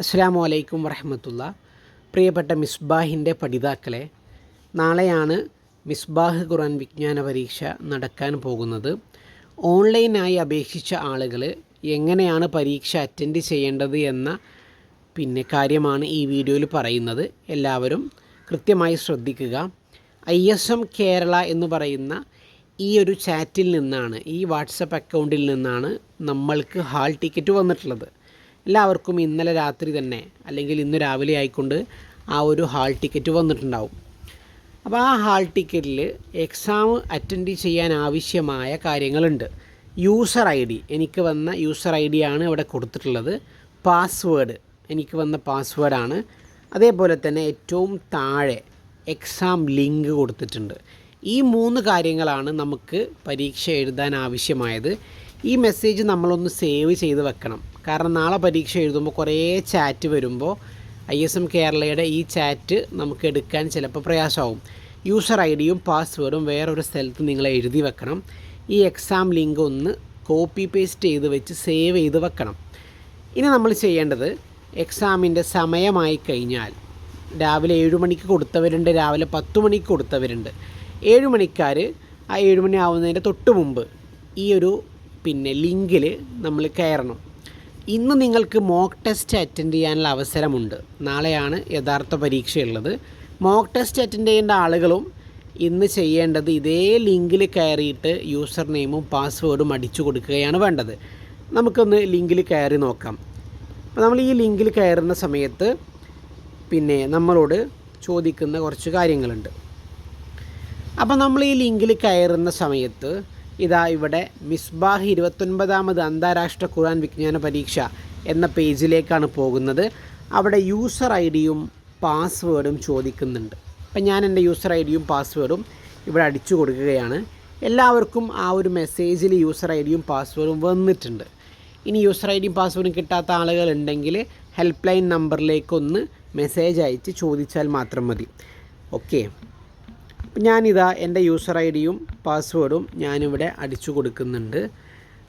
അസ്സാം വലൈക്കും വറഹമത്തുള്ള. പ്രിയപ്പെട്ട മിസ്ബാഹിന്റെ പഠിതാക്കളെ നാളെയാണ് മിസ്ബാഹ് ഖുർആൻ വിജ്ഞാന പരീക്ഷ നടക്കാൻ പോകുന്നത്. ഓൺലൈനായി അപേക്ഷിച്ച ആളുകൾ എങ്ങനെയാണ് പരീക്ഷ അറ്റൻഡ് ചെയ്യേണ്ടത് എന്ന പിന്നെ കാര്യമാണ് ഈ വീഡിയോയിൽ പറയുന്നത്. എല്ലാവരും കൃത്യമായി ശ്രദ്ധിക്കുക. ഐ എസ് എം കേരള എന്ന് പറയുന്ന ഈ ഒരു ചാറ്റിൽ നിന്നാണ് ഈ വാട്സപ്പ് അക്കൗണ്ടിൽ നിന്നാണ് നമ്മൾക്ക് ഹാൾ ടിക്കറ്റ് വന്നിട്ടുള്ളത്. എല്ലാവർക്കും ഇന്നലെ രാത്രി തന്നെ അല്ലെങ്കിൽ ഇന്ന് രാവിലെ ആയിക്കൊണ്ട് ആ ഒരു ഹാൾ ടിക്കറ്റ് വന്നിട്ടുണ്ടാവും. അപ്പോൾ ആ ഹാൾ ടിക്കറ്റിൽ എക്സാം അറ്റൻഡ് ചെയ്യാൻ ആവശ്യമായ കാര്യങ്ങളുണ്ട്. യൂസർ ഐ ഡി എനിക്ക് വന്ന യൂസർ ഐ ആണ് ഇവിടെ കൊടുത്തിട്ടുള്ളത്. പാസ്വേഡ് എനിക്ക് വന്ന പാസ്വേഡാണ് അതേപോലെ തന്നെ ഏറ്റവും താഴെ എക്സാം ലിങ്ക് കൊടുത്തിട്ടുണ്ട്. ഈ മൂന്ന് കാര്യങ്ങളാണ് നമുക്ക് പരീക്ഷ എഴുതാൻ ആവശ്യമായത്. ഈ മെസ്സേജ് നമ്മളൊന്ന് സേവ് ചെയ്ത് വെക്കണം. കാരണം നാളെ പരീക്ഷ എഴുതുമ്പോൾ കുറേ ചാറ്റ് വരുമ്പോൾ ഐ എസ് എം കേരളയുടെ ഈ ചാറ്റ് നമുക്ക് എടുക്കാൻ ചിലപ്പോൾ പ്രയാസമാവും. യൂസർ ഐ ഡിയും പാസ്വേഡും വേറൊരു സ്ഥലത്ത് നിങ്ങൾ എഴുതി വെക്കണം. ഈ എക്സാം ലിങ്ക് ഒന്ന് കോപ്പി പേസ്റ്റ് ചെയ്ത് വെച്ച് സേവ് ചെയ്ത് വെക്കണം. ഇനി നമ്മൾ ചെയ്യേണ്ടത് എക്സാമിന്റെ സമയമായി കഴിഞ്ഞാൽ രാവിലെ ഏഴ് മണിക്ക് കൊടുത്തവരുണ്ട് രാവിലെ പത്ത് മണിക്ക് കൊടുത്തവരുണ്ട്. ഏഴ് മണിക്കാർ ആ ഏഴ് മണി ആവുന്നതിന്റെ തൊട്ട് മുമ്പ് ഈ ഒരു പിന്നെ ലിങ്കിൽ നമ്മൾ കയറണം. ഇന്ന് നിങ്ങൾക്ക് മോക്ക് ടെസ്റ്റ് അറ്റൻഡ് ചെയ്യാനുള്ള അവസരമുണ്ട്. നാളെയാണ് യഥാർത്ഥ പരീക്ഷയുള്ളത്. മോക്ക് ടെസ്റ്റ് അറ്റൻഡ് ചെയ്യേണ്ട ആളുകളും ഇന്ന് ചെയ്യേണ്ടത് ഇതേ ലിങ്കിൽ കയറിയിട്ട് യൂസർ നെയിമും പാസ്വേഡും അടിച്ചു കൊടുക്കുകയാണ് വേണ്ടത്. നമുക്കൊന്ന് ലിങ്കിൽ കയറി നോക്കാം. അപ്പോൾ നമ്മൾ ഈ ലിങ്കിൽ കയറുന്ന സമയത്ത് പിന്നെ നമ്മളോട് ചോദിക്കുന്ന കുറച്ച് കാര്യങ്ങളുണ്ട്. അപ്പോൾ നമ്മൾ ഈ ലിങ്കിൽ കയറുന്ന സമയത്ത് ഇതാ ഇവിടെ മിസ്ബാഹ് ഇരുപത്തൊൻപതാമത് അന്താരാഷ്ട്ര ഖുർആൻ വിജ്ഞാന പരീക്ഷ എന്ന പേജിലേക്കാണ് പോകുന്നത്. അവിടെ യൂസർ ഐ ഡിയും പാസ്വേഡും ചോദിക്കുന്നുണ്ട്. അപ്പം ഞാൻ എന്റെ യൂസർ ഐ ഡിയും പാസ്വേഡും ഇവിടെ അടിച്ചു കൊടുക്കുകയാണ്. എല്ലാവർക്കും ആ ഒരു മെസ്സേജിൽ യൂസർ ഐ ഡിയും പാസ്വേഡും വന്നിട്ടുണ്ട്. ഇനി യൂസർ ഐ ഡിയും പാസ്വേഡും കിട്ടാത്ത ആളുകൾ ഉണ്ടെങ്കിൽ ഹെൽപ്പ് ലൈൻ നമ്പറിലേക്കൊന്ന് മെസ്സേജ് അയച്ച് ചോദിച്ചാൽ മാത്രം മതി. ഓക്കെ ഞാനിതാ എന്റെ യൂസർ ഐ ഡിയും പാസ്വേഡും ഞാനിവിടെ അടിച്ചു കൊടുക്കുന്നുണ്ട്.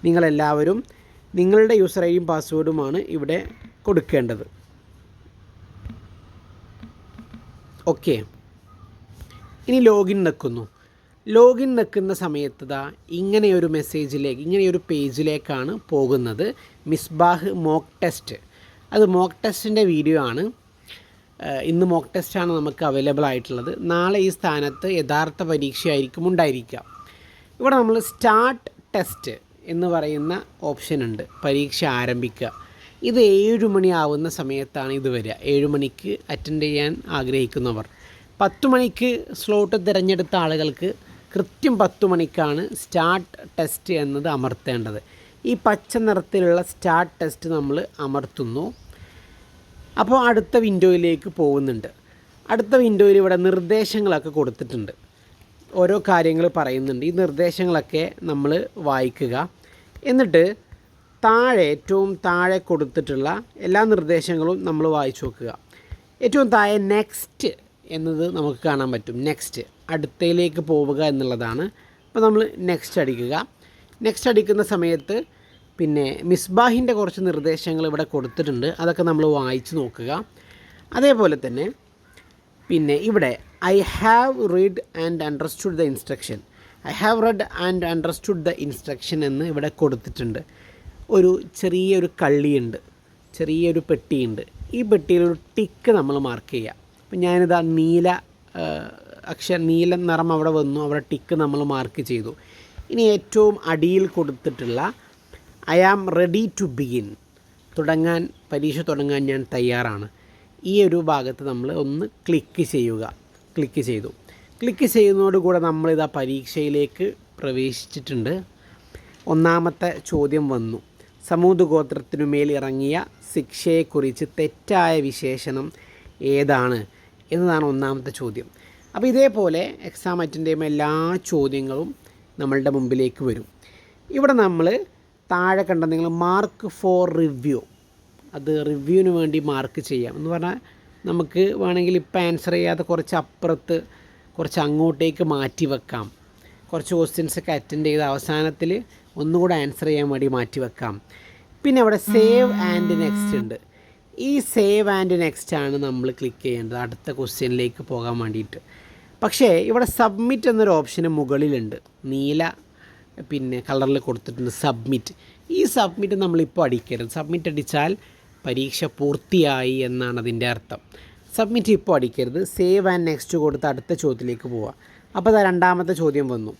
നിങ്ങളെല്ലാവരും നിങ്ങളുടെ യൂസർ ഐ ഡിയും പാസ്വേഡുമാണ് ഇവിടെ കൊടുക്കേണ്ടത്. ഓക്കെ ഇനി ലോഗിൻ നിൽക്കുന്നു ലോഗിൻ നിൽക്കുന്ന സമയത്ത് ദാ ഇങ്ങനെയൊരു മെസ്സേജിലേക്ക് ഇങ്ങനെയൊരു പേജിലേക്കാണ് പോകുന്നത്. മിസ്ബാഹ് മോക്ക് ടെസ്റ്റ് അത് മോക്ക് ടെസ്റ്റിന്റെ വീഡിയോ ആണ്. ഇന്ന് മോക്ക് ടെസ്റ്റാണ് നമുക്ക് അവൈലബിൾ ആയിട്ടുള്ളത്. നാളെ ഈ സ്ഥാനത്ത് യഥാർത്ഥ പരീക്ഷയായിരിക്കും ഉണ്ടായിരിക്കുക. ഇവിടെ നമ്മൾ സ്റ്റാർട്ട് ടെസ്റ്റ് എന്ന് പറയുന്ന ഓപ്ഷൻ ഉണ്ട്. പരീക്ഷ ആരംഭിക്കുക. ഇത് ഏഴ് മണിയാവുന്ന സമയത്താണ് ഇത് വരിക. ഏഴ് മണിക്ക് അറ്റൻഡ് ചെയ്യാൻ ആഗ്രഹിക്കുന്നവർ. പത്ത് മണിക്ക് സ്ലോട്ട് തിരഞ്ഞെടുത്ത ആളുകൾക്ക് കൃത്യം പത്ത് മണിക്കാണ് സ്റ്റാർട്ട് ടെസ്റ്റ് എന്നത് അമർത്തേണ്ടത്. ഈ പച്ച നിറത്തിലുള്ള സ്റ്റാർട്ട് ടെസ്റ്റ് നമ്മൾ അമർത്തുന്നു. അപ്പോൾ അടുത്ത വിൻഡോയിലേക്ക് പോകുന്നുണ്ട്. അടുത്ത വിൻഡോയിൽ ഇവിടെ നിർദ്ദേശങ്ങളൊക്കെ കൊടുത്തിട്ടുണ്ട്. ഓരോ കാര്യങ്ങൾ പറയുന്നുണ്ട്. ഈ നിർദ്ദേശങ്ങളൊക്കെ നമ്മൾ വായിക്കുക. എന്നിട്ട് താഴെ ഏറ്റവും താഴെ കൊടുത്തിട്ടുള്ള എല്ലാ നിർദ്ദേശങ്ങളും നമ്മൾ വായിച്ചു നോക്കുക. ഏറ്റവും താഴെ നെക്സ്റ്റ് എന്നത് നമുക്ക് കാണാൻ പറ്റും. നെക്സ്റ്റ് അടുത്തയിലേക്ക് പോവുക എന്നുള്ളതാണ്. അപ്പോൾ നമ്മൾ നെക്സ്റ്റ് അടിക്കുക. നെക്സ്റ്റ് അടിക്കുന്ന സമയത്ത് പിന്നെ മിസ്ബാഹിന്റെ കുറച്ച് നിർദ്ദേശങ്ങൾ ഇവിടെ കൊടുത്തിട്ടുണ്ട്. അതൊക്കെ നമ്മൾ വായിച്ചു നോക്കുക. അതേപോലെ തന്നെ പിന്നെ ഇവിടെ I have read and understood the instruction I have read and understood the instruction എന്ന് ഇവിടെ കൊടുത്തിട്ടുണ്ട്. ഒരു ചെറിയൊരു കള്ളിയുണ്ട്. ചെറിയൊരു പെട്ടിയുണ്ട്. ഈ പെട്ടിയിൽ ഒരു ടിക്ക് നമ്മൾ മാർക്ക് ചെയ്യുക. അപ്പം ഞാനിതാ നീല അക്ഷ നീല നിറം അവിടെ വന്നു. അവിടെ ടിക്ക് നമ്മൾ മാർക്ക് ചെയ്തു. ഇനി ഏറ്റവും അടിയിൽ കൊടുത്തിട്ടുള്ള I am ready to begin. തുടങ്ങാൻ പരീക്ഷ തുടങ്ങാൻ ഞാൻ തയ്യാറാണ്. ഈ ഒരു ഭാഗത്ത് നമ്മൾ ഒന്ന് ക്ലിക്ക് ചെയ്യുക. ക്ലിക്ക് ചെയ്തു. ക്ലിക്ക് ചെയ്യുന്നതോടുകൂടെ നമ്മളിതാ പരീക്ഷയിലേക്ക് പ്രവേശിച്ചിട്ടുണ്ട്. ഒന്നാമത്തെ ചോദ്യം വന്നു. സമൂത് ഗോത്രത്തിനുമേൽ ഇറങ്ങിയ ശിക്ഷയെക്കുറിച്ച് തെറ്റായ വിശേഷണം ഏതാണ് എന്നതാണ് ഒന്നാമത്തെ ചോദ്യം. അപ്പോൾ ഇതേപോലെ എക്സാം അറ്റൻഡ് ചെയ്യുമ്പോൾ എല്ലാ ചോദ്യങ്ങളും നമ്മളുടെ മുമ്പിലേക്ക് വരും. ഇവിടെ നമ്മൾ താഴെ കണ്ട നിങ്ങൾ മാർക്ക് ഫോർ റിവ്യൂ അത് റിവ്യൂവിന് വേണ്ടി മാർക്ക് ചെയ്യാം. എന്ന് പറഞ്ഞാൽ നമുക്ക് വേണമെങ്കിൽ ഇപ്പം ആൻസർ ചെയ്യാതെ കുറച്ച് അപ്പുറത്ത് കുറച്ച് അങ്ങോട്ടേക്ക് മാറ്റി വെക്കാം. കുറച്ച് ക്വസ്റ്റ്യൻസ് ഒക്കെ അറ്റൻഡ് ചെയ്ത് അവസാനത്തിൽ ഒന്നുകൂടെ ആൻസർ ചെയ്യാൻ വേണ്ടി മാറ്റി വെക്കാം. പിന്നെ അവിടെ സേവ് ആൻഡ് നെക്സ്റ്റ് ഉണ്ട്. ഈ സേവ് ആൻഡ് നെക്സ്റ്റ് ആണ് നമ്മൾ ക്ലിക്ക് ചെയ്യേണ്ടത്. അടുത്ത ക്വസ്റ്റ്യനിലേക്ക് പോകാൻ വേണ്ടിയിട്ട്. പക്ഷേ ഇവിടെ സബ്മിറ്റ് എന്നൊരു ഓപ്ഷന് മുകളിലുണ്ട്. നീല പിന്നെ കളറിൽ കൊടുത്തിട്ടുണ്ട് സബ്മിറ്റ്. ഈ സബ്മിറ്റ് നമ്മളിപ്പോൾ അടിക്കരുത്. സബ്മിറ്റ് അടിച്ചാൽ പരീക്ഷ പൂർത്തിയായി എന്നാണ് അതിന്റെ അർത്ഥം. സബ്മിറ്റ് ഇപ്പോൾ അടിക്കരുത്. സേവ് ആൻഡ് നെക്സ്റ്റ് കൊടുത്ത് അടുത്ത ചോദ്യത്തിലേക്ക് പോവാം അപ്പോൾ അത് രണ്ടാമത്തെ ചോദ്യം വന്നു.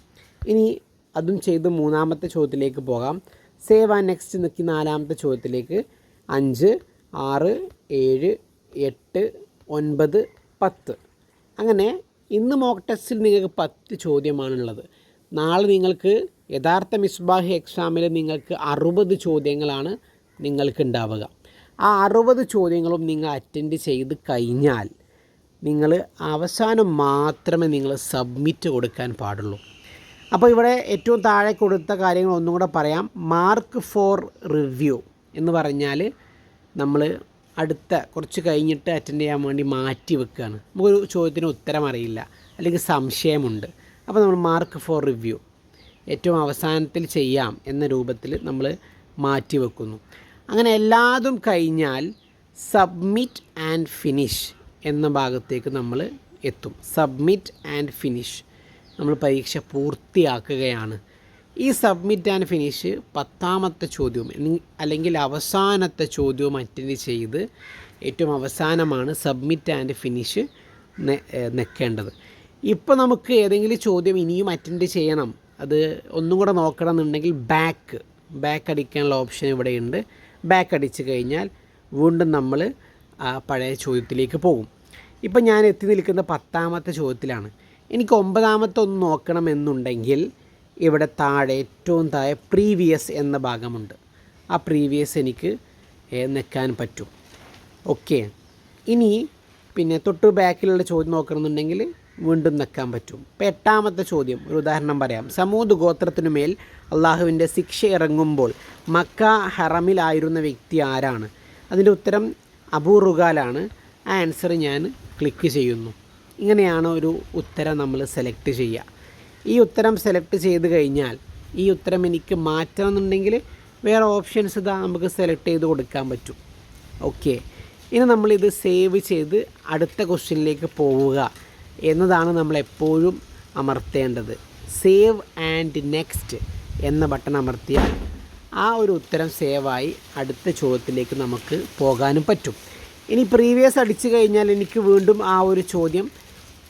ഇനി അതും ചെയ്ത് മൂന്നാമത്തെ ചോദ്യത്തിലേക്ക് പോകാം. സേവ് ആൻഡ് നെക്സ്റ്റ് നിൽക്കി നാലാമത്തെ ചോദ്യത്തിലേക്ക്. അഞ്ച് ആറ് ഏഴ് എട്ട് ഒൻപത് പത്ത്. അങ്ങനെ ഇന്ന് മോക്ക് ടെസ്റ്റിൽ നിങ്ങൾക്ക് പത്ത് ചോദ്യമാണുള്ളത്. നാളെ നിങ്ങൾക്ക് യഥാർത്ഥ മിസ്ബാഹ് എക്സാമിൽ നിങ്ങൾക്ക് അറുപത് ചോദ്യങ്ങളാണ് നിങ്ങൾക്ക് ഉണ്ടാവുക. ആ അറുപത് ചോദ്യങ്ങളും നിങ്ങൾ അറ്റൻഡ് ചെയ്ത് കഴിഞ്ഞാൽ നിങ്ങൾ അവസാനം മാത്രമേ നിങ്ങൾ സബ്മിറ്റ് കൊടുക്കാൻ പാടുള്ളൂ. അപ്പോൾ ഇവിടെ ഏറ്റവും താഴെ കൊടുത്ത കാര്യങ്ങൾ ഒന്നും കൂടെ പറയാം. മാർക്ക് ഫോർ റിവ്യൂ എന്ന് പറഞ്ഞാൽ നമ്മൾ അടുത്ത കുറച്ച് കഴിഞ്ഞിട്ട് അറ്റൻഡ് ചെയ്യാൻ വേണ്ടി മാറ്റി വെക്കുകയാണ് നമുക്കൊരു ചോദ്യത്തിന് ഉത്തരം അറിയില്ല. അല്ലെങ്കിൽ സംശയമുണ്ട്. അപ്പോൾ നമ്മൾ മാർക്ക് ഫോർ റിവ്യൂ ഏറ്റവും അവസാനത്തിൽ ചെയ്യാം എന്ന രൂപത്തിൽ നമ്മൾ മാറ്റി വെക്കുന്നു അങ്ങനെ എല്ലാതും കഴിഞ്ഞാൽ സബ്മിറ്റ് ആൻഡ് ഫിനിഷ് എന്ന ഭാഗത്തേക്ക് നമ്മൾ എത്തും. സബ്മിറ്റ് ആൻഡ് ഫിനിഷ് നമ്മൾ പരീക്ഷ പൂർത്തിയാക്കുകയാണ്. ഈ സബ്മിറ്റ് ആൻഡ് ഫിനിഷ് പത്താമത്തെ ചോദ്യവും അല്ലെങ്കിൽ അവസാനത്തെ ചോദ്യവും അറ്റൻഡ് ചെയ്ത് ഏറ്റവും അവസാനമാണ് സബ്മിറ്റ് ആൻഡ് ഫിനിഷ് നിൽക്കേണ്ടത് ഇപ്പോൾ നമുക്ക് ഏതെങ്കിലും ചോദ്യം ഇനിയും അറ്റൻഡ് ചെയ്യണം. അത് ഒന്നും കൂടെ നോക്കണം എന്നുണ്ടെങ്കിൽ ബാക്ക് ബാക്ക് അടിക്കാനുള്ള ഓപ്ഷൻ ഇവിടെയുണ്ട്. ബാക്ക് അടിച്ച് കഴിഞ്ഞാൽ വീണ്ടും നമ്മൾ ആ പഴയ ചോദ്യത്തിലേക്ക് പോകും. ഇപ്പം ഞാൻ എത്തി നിൽക്കുന്ന പത്താമത്തെ ചോദ്യത്തിലാണ്. എനിക്ക് ഒമ്പതാമത്തെ ഒന്ന് നോക്കണം എന്നുണ്ടെങ്കിൽ ഇവിടെ താഴെ ഏറ്റവും താഴെ പ്രീവിയസ് എന്ന ഭാഗമുണ്ട്. ആ പ്രീവിയസ് എനിക്ക് നിൽക്കാൻ പറ്റും. ഓക്കെ ഇനി പിന്നെ തൊട്ട് ബാക്കിലുള്ള ചോദ്യം നോക്കണമെന്നുണ്ടെങ്കിൽ വീണ്ടും നിൽക്കാൻ പറ്റും. ഇപ്പോൾ എട്ടാമത്തെ ചോദ്യം ഒരു ഉദാഹരണം പറയാം. സമൂത് ഗോത്രത്തിനുമേൽ അള്ളാഹുവിന്റെ ശിക്ഷ ഇറങ്ങുമ്പോൾ മക്ക ഹറമിലായിരുന്ന വ്യക്തി ആരാണ്? അതിന്റെ ഉത്തരം അബൂ റുഗാലാണ് ആ ആൻസർ ഞാൻ ക്ലിക്ക് ചെയ്യുന്നു. ഇങ്ങനെയാണ് ഒരു ഉത്തരം നമ്മൾ സെലക്ട് ചെയ്യുക. ഈ ഉത്തരം സെലക്ട് ചെയ്ത് കഴിഞ്ഞാൽ ഈ ഉത്തരം എനിക്ക് മാറ്റണം എന്നുണ്ടെങ്കിൽ വേറെ ഓപ്ഷൻസ് ഇതാ നമുക്ക് സെലക്ട് ചെയ്ത് കൊടുക്കാൻ പറ്റും. ഓക്കെ. ഇനി നമ്മളിത് സേവ് ചെയ്ത് അടുത്ത ക്വസ്റ്റ്യനിലേക്ക് പോവുക. എന്നതാണ് നമ്മൾ എപ്പോഴും അമർത്തേണ്ടത്. സേവ് ആൻഡ് നെക്സ്റ്റ് എന്ന ബട്ടൺ അമർത്തിയാൽ ആ ഒരു ഉത്തരം സേവായി അടുത്ത ചോദ്യത്തിലേക്ക് നമുക്ക് പോകാനും പറ്റും. ഇനി പ്രീവിയസ് അടിച്ചു കഴിഞ്ഞാൽ എനിക്ക് വീണ്ടും ആ ഒരു ചോദ്യം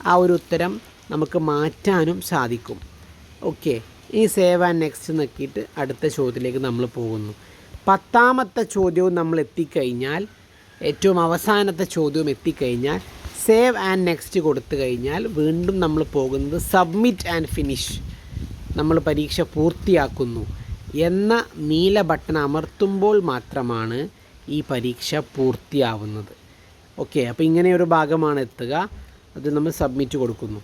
ആ ഒരു ഉത്തരം നമുക്ക് മാറ്റാനും സാധിക്കും. ഓക്കെ ഈ സേവ് ആൻഡ് നെക്സ്റ്റ് നോക്കിയിട്ട് അടുത്ത ചോദ്യത്തിലേക്ക് നമ്മൾ പോകുന്നു. പത്താമത്തെ ചോദ്യവും നമ്മൾ എത്തിക്കഴിഞ്ഞാൽ ഏറ്റവും അവസാനത്തെ ചോദ്യവും എത്തിക്കഴിഞ്ഞാൽ സേവ് ആൻഡ് നെക്സ്റ്റ് കൊടുത്തു കഴിഞ്ഞാൽ വീണ്ടും നമ്മൾ പോകുന്നത് സബ്മിറ്റ് ആൻഡ് ഫിനിഷ്. നമ്മൾ പരീക്ഷ പൂർത്തിയാക്കുന്നു എന്ന നീല ബട്ടൺ അമർത്തുമ്പോൾ മാത്രമാണ് ഈ പരീക്ഷ പൂർത്തിയാവുന്നത്. ഓക്കെ അപ്പോൾ ഇങ്ങനെ ഒരു ഭാഗമാണ് എത്തുക. അത് നമ്മൾ സബ്മിറ്റ് കൊടുക്കുന്നു.